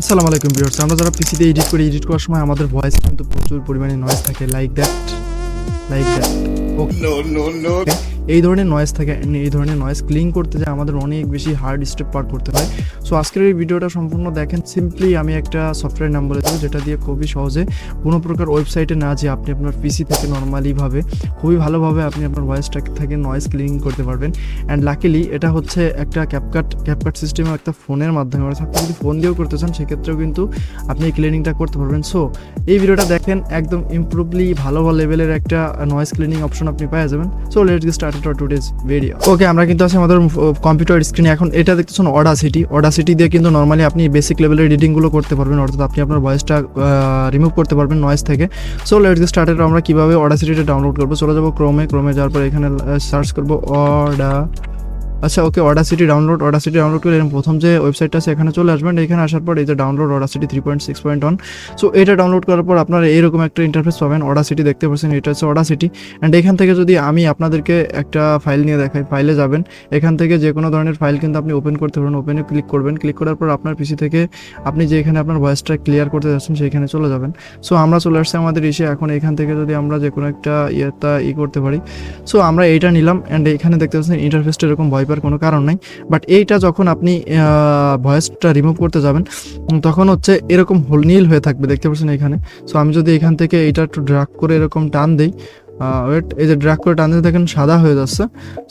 আসসালামু আলাইকুম ভিউয়ার্স আমরা যারা পিসিতে এডিট করি এডিট করার সময় আমাদের ভয়েস কিন্তু প্রচুর পরিমাণে নয়েজ থাকে। Like that like that okay no no no. এই ধরনের নয়েজ থাকে, এই ধরনের নয়েজ ক্লিন করতে যায় আমাদের অনেক বেশি হার্ড স্টেপ পার করতে হয়। সো আজকের এই ভিডিওটা সম্পূর্ণ দেখেন। সিম্পলি আমি একটা সফটওয়্যার নাম বলে দেবো, যেটা দিয়ে খুবই সহজে কোনো প্রকার ওয়েবসাইটে না যে আপনি আপনার পিসি থেকে নর্মালিভাবে খুবই ভালোভাবে আপনি আপনার ভয়েসটা থেকে নয়েজ ক্লিন করতে পারবেন। অ্যান্ড লাকিলি এটা হচ্ছে একটা ক্যাপকাট ক্যাপকাট সিস্টেমে একটা ফোনের মাধ্যমে। অর্থাৎ আপনি যদি ফোন দিয়েও করতে চান, সেক্ষেত্রেও কিন্তু আপনি এই ক্লিনিংটা করতে পারবেন। সো এই ভিডিওটা দেখেন, একদম ইমপ্রুভলি ভালো ভালো লেভেলের একটা নয়েজ ক্লিনিং অপশন আপনি পেয়ে যাবেন। So let's get started of today's video okay আমরা কিন্তু আছি আমাদের কম্পিউটার স্ক্রিনে এখন এটা দেখতেছেন অডাসিটি অডাসিটি দিয়ে কিন্তু নর্মালি আপনি বেসিক লেভেলের রিডিংগুলো করতে পারবেন, অর্থাৎ আপনি আপনার ভয়েসটা রিমুভ করতে পারবেন নয়েস থেকে। সো লেটস গেট স্টার্টেড আমরা কীভাবে অডাসিটিটা ডাউনলোড করব? চলে যাব ক্রোমে ক্রোমে যাওয়ার পর এখানে সার্চ করব অডা আচ্ছা okay Audacity download Audacity download করে প্রথম যে ওয়েবসাইটটা আছে, এখানে চলে আসবেন। এখানে আসার পর এই যে download Audacity three point six point one so এটা ডাউনলোড করার পর আপনারা এইরকম একটা ইন্টারফেস পাবেন অডাসিটি দেখতে পাচ্ছেন, এটা হচ্ছে অডাসিটি অ্যান্ড এখান থেকে যদি আমি আপনাদেরকে একটা ফাইল নিয়ে দেখাই ফাইলে যাবেন, এখান থেকে যে কোনো ধরনের ফাইল কিন্তু আপনি ওপেন করতে পারবেন ওপেনে ক্লিক করবেন। ক্লিক করার পর আপনার পিসি থেকে আপনি যে এখানে আপনার ভয়েসটা ক্লিয়ার করতে যাচ্ছেন সেইখানে চলে যাবেন। সো আমরা চলে আসছি আমাদের ইসে এখন এখান থেকে যদি আমরা যে কোনো একটা ইয়েটা ই করতে পারি। সো আমরা এইটা নিলাম অ্যান্ড এখানে দেখতে পাচ্ছেন ইন্টারফেসটা এরকম ভয় পাওয়ার কোনো কারণ নাই। বাট এইটা যখন আপনি ভয়েসটা রিমুভ করতে যাবেন, তখন হচ্ছে এরকম হোল নীল হয়ে থাকবে, দেখতে পাচ্ছেন এখানে। সো আমি যদি এখান থেকে এইটা একটু ড্রাগ করে এরকম টান দিই ওয়েট এই যে ড্রাগ করে টান দিতে দেখেন সাদা হয়ে যাচ্ছে।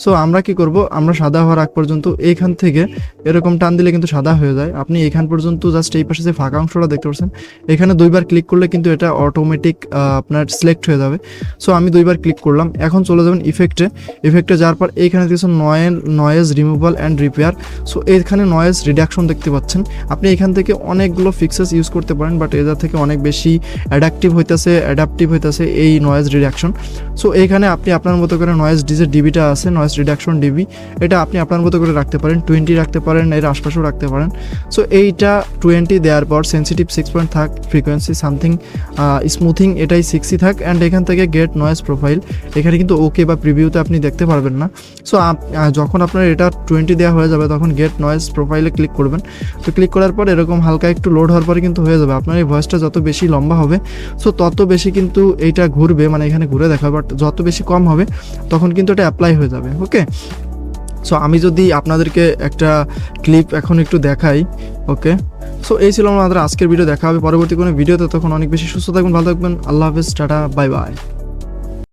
সো আমরা কি করব? আমরা সাদা হওয়ার আগ পর্যন্ত এইখান থেকে এরকম টান দিলে কিন্তু সাদা হয়ে যায়। আপনি এখান পর্যন্ত জাস্ট এই পাশে যে ফাঁকা অংশটা দেখতে পাচ্ছেন, এখানে দুইবার ক্লিক করলে কিন্তু এটা অটোমেটিক আপনার সিলেক্ট হয়ে যাবে। সো আমি দুইবার ক্লিক করলাম। এখন চলে যাবেন ইফেক্টে ইফেক্টে যাওয়ার পর এইখানে দেখছেন Noel noise removal and repair so এখানে নয়েজ রিডাকশন দেখতে পাচ্ছেন। আপনি এখান থেকে অনেকগুলো ফিক্সেস ইউজ করতে পারেন বাট এদের থেকে অনেক বেশি অ্যাডাক্টিভ হইতেছে অ্যাডাপটিভ হইতেছে এই নয়েজ রিডাকশন সো এখানে আপনি আপনার মতো করে নয়েজ ডিজে ডিবিটা আছে নয়েজ রিডাকশন ডিবি এটা আপনি আপনার মতো করে রাখতে পারেন টোয়েন্টি রাখতে পারেন, এর আশপাশেও রাখতে পারেন। সো এইটা টোয়েন্টি দেওয়ার পর সেন্সিটিভ সিক্স পয়েন্ট থাক ফ্রিকোয়েন্সি সামথিং স্মুথিং এটাই সিক্সই থাক অ্যান্ড এখান থেকে গেট নয়েজ প্রোফাইল এখানে কিন্তু ওকে বা প্রিভিউতে আপনি দেখতে পারবেন না। সো যখন আপনার এটা টোয়েন্টি দেওয়া হয়ে যাবে, তখন গেট নয়েজ প্রোফাইলে ক্লিক করবেন। তো ক্লিক করার পর এরকম হালকা একটু লোড হওয়ার পরে কিন্তু হয়ে যাবে। আপনার এই ভয়েসটা যত বেশি লম্বা হবে সো তত বেশি কিন্তু এইটা ঘুরবে মানে এখানে ঘুরে দেখা বাট যত বেশি কম হবে, তখন কিন্তু এটা অ্যাপ্লাই হয়ে যাবে ওকে সো আমি যদি আপনাদেরকে একটা ক্লিপ এখন একটু দেখাই ওকে সো এই ছিল আমাদের আজকের ভিডিও দেখা হবে পরবর্তী কোনো ভিডিওতে তখন অনেক বেশি সুস্থ থাকবেন ভালো থাকবেন, আল্লাহ হাফেজ, টাটা বাই বাই